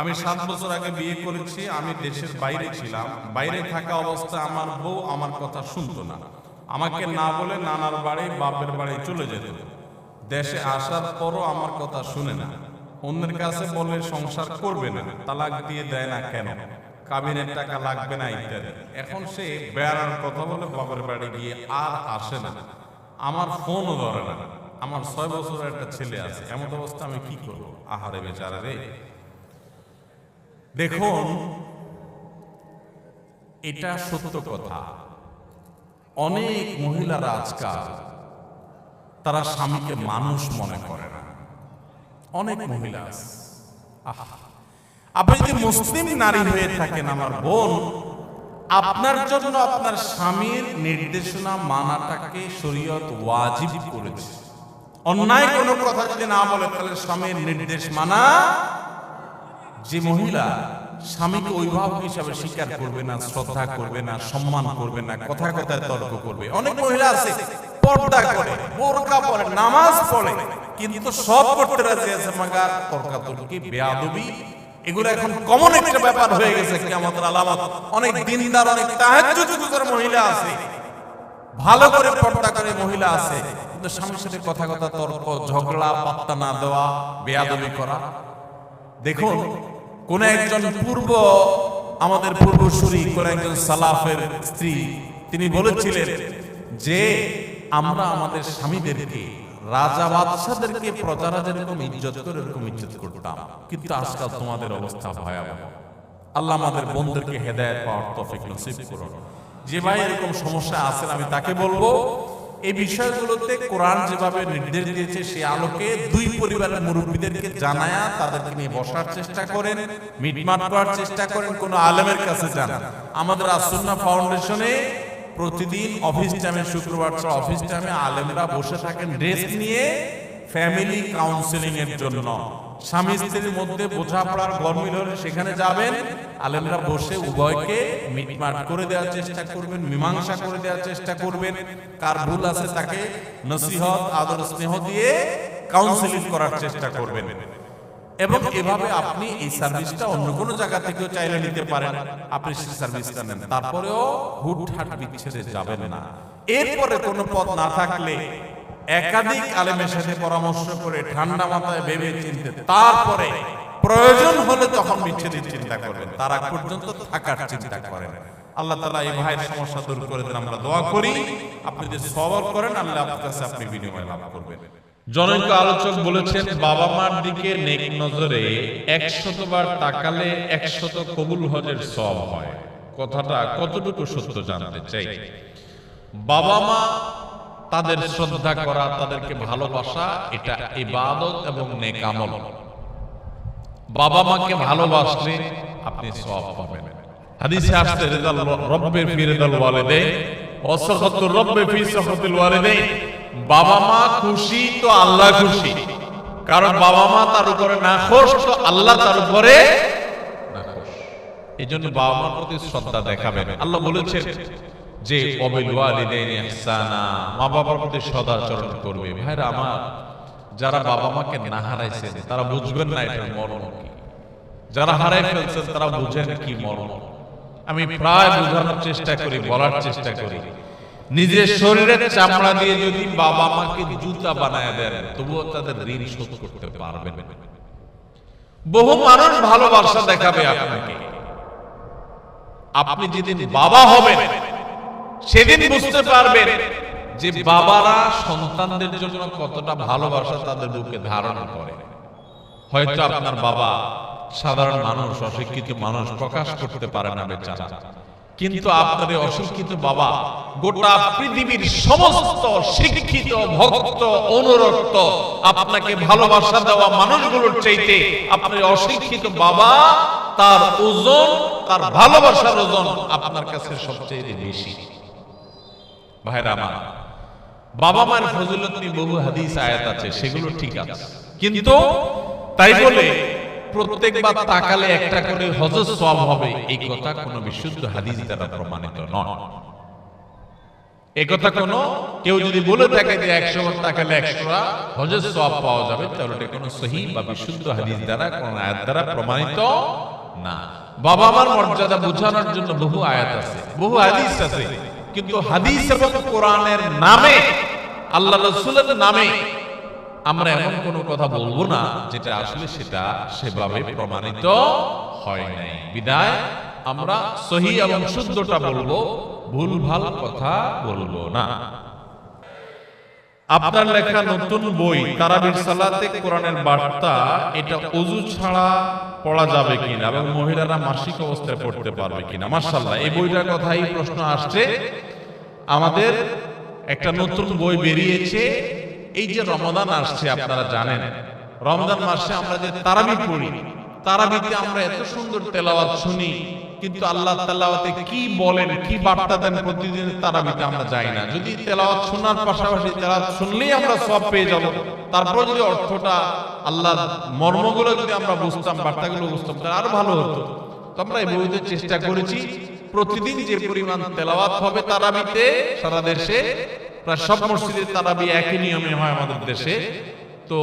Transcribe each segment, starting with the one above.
আমি সাত বছর আগে বিয়ে করেছি, আমি দেশের বাইরে ছিলাম। বাইরে থাকা অবস্থা আমার বউ আমার কথা শুনতো না। আমাকে না বলে নানার বাড়ি, বাপের বাড়ি চলে যেত। দেশে আসার পরও আমার কথা শুনে না। অন্যের কাছে বলে সংসার করবে না, তালাক দিয়ে দেয় না কেন? কাবিনের টাকা লাগবে না ইত্যাদি। এখন সে বেড়ার কথা বলে বাপের বাড়ি গিয়ে আর আসে না। আমার ফোনও ধরে না। আমার ছয় বছরের একটা ছেলে আছে। এমন অবস্থা আমি কি করব? আহারে বেচারা রে। দেখুন এটা সত্য কথা। অনেক মহিলারা আজকাল তারা স্বামীকে মানুষ মনে করে না। অনেক মহিলা আপনি যদি মুসলিম নারী হয়ে থাকেন আমার বোন আপনার জন্য আপনার স্বামীর নির্দেশনা মানাটাকে শরীয়ত ওয়াজিব করেছে। অন্যায় কোনো কথা যদি না বলে তাহলে স্বামীর নির্দেশ মানা যে মহিলা স্বামীকে অভিভাবক হিসাবে স্বীকার করবে না, শ্রদ্ধা করবে না, সম্মান করবে না, কথা কথায় তর্ক করবে। অনেক মহিলা আছে, পর্দা করে, বোরকা পরে, নামাজ পড়ে, কিন্তু সব করতে রাজি আছে, মাগার তর্কাতর্কি, বেয়াদবি, এগুলো এখন কমন একটা ব্যাপার হয়ে গেছে কিয়ামতের আলামত। অনেক দিনদার, অনেক তাহাজ্জুদ গুজার মহিলা আছে। ভালো করে পর্দা করে মহিলা আছে, কিন্তু স্বামীর সাথে কথা কথা তর্ক, ঝগড়া, পাত্তা না দেওয়া, বেয়াদবি করা। দেখুন কোন একজন পূর্ব, আমাদের পূর্বসূরি, কোন একজন সালাফের স্ত্রী, তিনি বলেছিলেন যে, আমরা আমাদের স্বামীদেরকে, রাজা বাদশাদেরকে প্রজারা যেরকম ইজ্জত করে এরকম ইজ্জত করতাম। কিন্তু আজকাল তোমাদের অবস্থা ভয়াবহ। আল্লাহ আমাদের বন্ধুদেরকে হেদায়ত পাওয়ার তফিক নসিব করুন। যে ভাই এরকম সমস্যা আছে আমি তাকে বলব এই বিষয়গুলোতে কোরআন যেভাবে নির্দেশ দিয়েছে, সে আলোকে দুই পরিবারের মুরব্বীদেরকে জানায়া তাদেরকে নিয়ে বসার চেষ্টা করেন, মিটমাট করার চেষ্টা করেন, কোন আলেমের কাছে যান। আমাদের আসুন্না ফাউন্ডেশনে প্রতিদিন অফিস টাইমে, শুক্রবার ছাড়া অফিস টাইমে আলেমরা বসে থাকেন রেস্ট নিয়ে ফ্যামিলি কাউন্সিলিং এর জন্য। স্বামী স্ত্রীর মধ্যে বোঝাপড়ার গরমিল হলে সেখানে যাবেন। আলেমরা বসে উভয়কে মিটমাট করে দেওয়ার চেষ্টা করবেন, মীমাংসা করে দেওয়ার চেষ্টা করবেন। কার ভুল আছে তাকে নসিহত, আদর, স্নেহ দিয়ে কাউন্সিলিং করার চেষ্টা করবেন। এবং এভাবে আপনি এই সার্ভিসটা অন্য কোনো জায়গা থেকেও চাইলে নিতে পারেন। আপনি সেই সার্ভিসটা নেন। তারপরেও হুটহাট বিচ্ছেদে যাবেন না। এরপরে কোনো পথ না থাকলে একাধিক আলেমের সাথে পরামর্শ করে ঠান্ডা মাথায় ভেবে চিনতে তারপরে প্রয়োজন হলে তখন বিচ্ছেদের চিন্তা করবেন। তার আগ পর্যন্ত থাকার চিন্তা করেন। আল্লাহ তালা এই ভাইয়ের সমস্যা দূর করে দেন। আমরা দোয়া করি আপনি যদি সবর করেন আল্লাহ আপনার কাছে আপনি বিনিময় লাভ করবেন। জনৈক আলোচক বলেছেন বাবা মার দিকে নেক নজরে একশতবার তাকালে একশত কবুল হজের সব হয়। কথাটা কতটুকু সত্য জানতে চাই? বাবা মা তাদের শ্রদ্ধা করা, তাদেরকে ভালোবাসা, এটা ইবাদত এবং নেক আমল। বাবা মাকে ভালোবাসলে আপনি সব পাবেন। হাদিসে আসছে রিদাল রব্বের ফি রিদাল ওয়ালিদাইন ওয়া সাখাতুর রব্বে ফি সাখাতিল ওয়ালিদাইন বাবা মা খুশি তো আল্লাহ খুশি। কারণ বাবা মা তার উপরে না খুশ, তো আল্লাহ তার উপরে এই জন্য বাবা মার প্রতি শ্রদ্ধা দেখাবেন। আল্লাহ বলেছেন যে মা বাবার প্রতি সদাচরণ করবে। ভাইরা আমার যারা বাবা মাকে না হারাইছেন তারা বুঝবেন না এটার মর্ম কি। যারা হারাই ফেলছেন তারা বুঝেন কি মর্ম। আমি প্রায় বোঝানোর চেষ্টা করি বলার চেষ্টা করি। নিজের শরীরের চামড়া দিয়ে যদি বাবা মাকে জুতা বানায় দেন তবুও তাদের ঋণ শোধ করতে পারবেন। বহু মানুষ ভালোবাসা দেখাবে আপনাকে। আপনি যেদিন বাবা হবেন সেদিন বুঝতে পারবেন যে বাবারা সন্তানদের জন্য কতটা ভালোবাসা তাদের বুকে ধারণ করে। হয়তো আপনার বাবা সাধারণ মানুষ অশিক্ষিত মানুষ প্রকাশ করতে পারে না বেচারা। কিন্তু আপনার এই অশিক্ষিত বাবা গোটা পৃথিবীর সমস্ত শিক্ষিত ভক্ত অনুরক্ত আপনাকে ভালোবাসা দেওয়া মানুষগুলোর চাইতে আপনার অশিক্ষিত বাবা তার ওজন তার ভালোবাসার ওজন আপনার কাছে সবচেয়ে বেশি। ভাইরা আমার বাবা মার ফজিলত নিয়ে বহু হাদিস, আয়াত আছে, সেগুলো ঠিক আছে। কিন্তু তাই বলে প্রত্যেকবার তাকালে একটা করে হজর সব হবে, এই কথা কোনো বিশুদ্ধ হাদিস দ্বারা প্রমাণিত নয়। একথা কোনো, কেউ যদি বলে থাকে যে একশো বার তাকালে একশোটা হজের সব পাওয়া যাবে, তাহলে এটা কোনো সহি বা বিশুদ্ধ হাদিস দ্বারা, কোন আয়াত দ্বারা প্রমাণিত না। বাবা মার মর্যাদা বোঝানোর জন্য বহু আয়াত আছে, বহু হাদিস আছে। কিন্তু হাদিস এবং কোরআনের নামে আল্লাহ রসুলের নামে আমরা এমন কোনো কথা বলব না যেটা আসলে সেটা সেভাবে প্রমাণিত হয় নাই। বিদায় আমরা সহি এবং শুদ্ধটা বলব ভুল ভালো কথা বলব না। আপনার লেখা নতুন বই তারাবির সালাতে কোরআনের বার্তা, এটা অজু ছাড়া পড়া যাবে কিনা এবং মহিলারা মাসিক অবস্থায় পড়তে পারবে কিনা? মার্শাল্লাহ এই বইটার কথাই প্রশ্ন আসছে। আমাদের একটা নতুন বই বেরিয়েছে। এই যে রমদান আসছে, আপনারা জানেন। রমজান মাসে আমরা যে তারাবি পড়ি, তারাবিতে আমরা এত সুন্দর তেলাওয়াত শুনি। কিন্তু আল্লাহ তেলাওয়াতে কি বলেন, কি বার্তা দেন প্রতিদিন তারাবিতে আমরা যাই না। যদি তেলাওয়াত শোনার পাশাপাশি তেলাওয়াত শুনলেই আমরা সব পেয়ে যাব, তারপর যদি অর্থটা আল্লাহ মর্মগুলো যদি আমরা বুঝতাম, বার্তাগুলো বুঝতাম, তাহলে আরও ভালো হতো। আমরা এই বইতে চেষ্টা করেছি, প্রতিদিন যে পরিমাণ তেলাওয়াত হবে তারাবিতে, সারা দেশে, প্রায় সব মসজিদের তারাবি একই নিয়মে হয় আমাদের দেশে। তো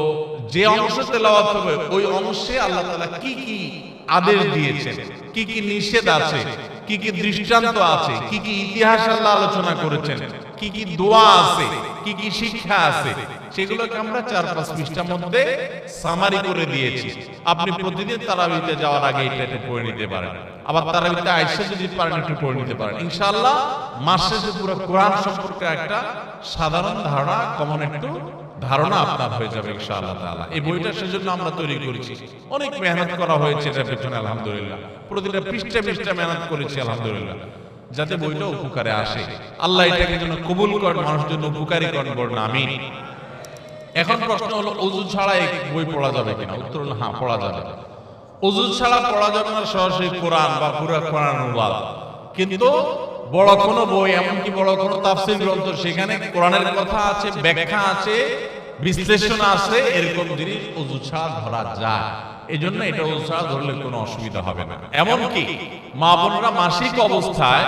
যে অংশ তেলাওয়াত হবে ওই অংশে আল্লাহ তাআলা কি কি আদেশ দিয়েছেন কি কি নিষেধ আছে কি কি দৃষ্টান্ত আছে কি কি ইতিহাস আল্লাহ আলোচনা করেছেন কি কি দোয়া আছে কি কি শিক্ষা আছে সেগুলোকে আমরা চার পাঁচ পৃষ্ঠার মধ্যে সামারি করে দিয়েছি। আপনি প্রতিদিন তারাবিতে যাওয়ার আগে এটা একটু পড়ে নিতে পারেন। আবার তারাবিতে আইসা যদি পারেন একটু পড়ে নিতে পারেন। ইনশাআল্লাহ মাস শেষে পুরো কোরআন সম্পর্কে একটা সাধারণ ধারণা কমন একটু ধারণা আপনার হয়ে যাবে এই বইটা সেজন্য আমরা তৈরি করেছি। অনেক মেহনত করা হয়েছে এটার পেছনে, আলহামদুলিল্লাহ। প্রতিটা পৃষ্ঠা পৃষ্ঠা মেহনত করেছি, আলহামদুলিল্লাহ। যাতে বইটা উপকারে আসে। আল্লাহ এটাকে যেন কবুল করেন, মানুষের জন্য উপকারী করেন, বলেন আমি এখন প্রশ্ন হলো অজু ছাড়া এই বই পড়া যাবে কিনা? উত্তর হলো হ্যাঁ পড়া যাবে। অজু ছাড়া পড়া যাবে না সরাসরি কোরআন বা পুরা কোরআন অনুবাদ কিন্তু বড় কোনো বই, এমনকি বড় কোনো তাফসীর গ্রন্থ, সেখানে কোরআনের কথা আছে, ব্যাখ্যা আছে, বিশ্লেষণ আছে, এরকম জিনিস অজু ছাড়া ধরা যায়। এই জন্য এটা অজু ছাড়া ধরলে কোনো অসুবিধা হবে না। এমনকি মা বোনরা মাসিক অবস্থায়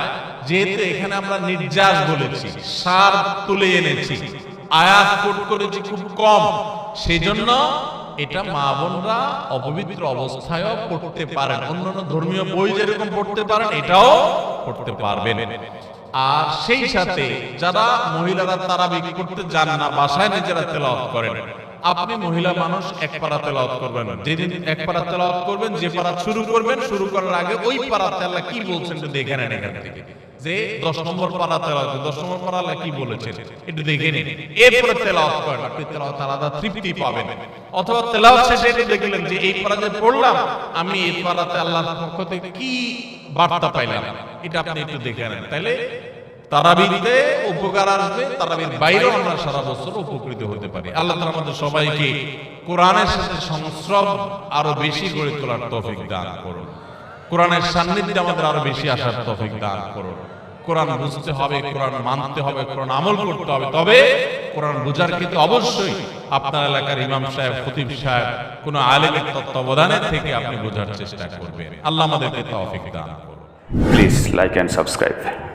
যেহেতু এখানে আমরা নির্যাস বলেছি, সার তুলে এনেছি, আয়াত কোট করেছি খুব কম সেই জন্য এটা মা বোনরা অপবিত্র অবস্থায়ও পড়তে পারেন। অন্যান্য ধর্মীয় বই যেরকম পড়তে পারেন, এটাও পড়তে পারবেন। আর সেই সাথে যারা মহিলারা তারা তারাবি করতে জান না, বাসায় নিজেরা তেলাওয়াত করেন। আপনি মহিলা মানুষ, এক পারা তেলাওয়াত করবেন। যেদিন এক পারা তেলাওয়াত করবেন, যে পারা শুরু করবেন, শুরু করার আগে ওই পাড়া আল্লাহ কি বলছেন দেখে নেন এখান থেকে। যে দশ নম্বর পারা তেলাওয়াত দশ নম্বর পারা কি বলেছেন? একটু দেখে নিন। এরপরে তেলাওয়াত করেন আপনি। তেলাওয়াত আলাদা তৃপ্তি পাবেন। অথবা তেলাওয়াত শেষে একটু দেখলেন যে এই পারা যে পড়লাম, আমি এই পারাতে আল্লাহর পক্ষ থেকে কি বার্তা পাইলাম? এটা আপনি একটু দেখে নেন। তাহলে তারাবিতে উপকার আসবে, তারাবির বাইরেও আমরা সারা বছর উপকৃত হতে পারি। আল্লাহ তাআলা আমাদের সবাইকে কোরআনের সাথে সংস্রব আরও বেশি গড়ে তোলার তৌফিক দান করুন। কোরআনের সান্নিধ্যে আমাদের আরও বেশি আসার তফিক দান করুন। কোরআন বুঝতে হবে, কোরআন মানতে হবে, কোরআন আমল করতে হবে। তবে কোরআন বুঝার কিন্তু অবশ্যই আপনার এলাকার ইমাম সাহেব, খতিব সাহেব, কোন আলেমের তত্ত্বাবধানে থেকে আপনি বোঝার চেষ্টা করবেন। আল্লাহ আমাদেরকে তৌফিক দান করুন। Like and subscribe.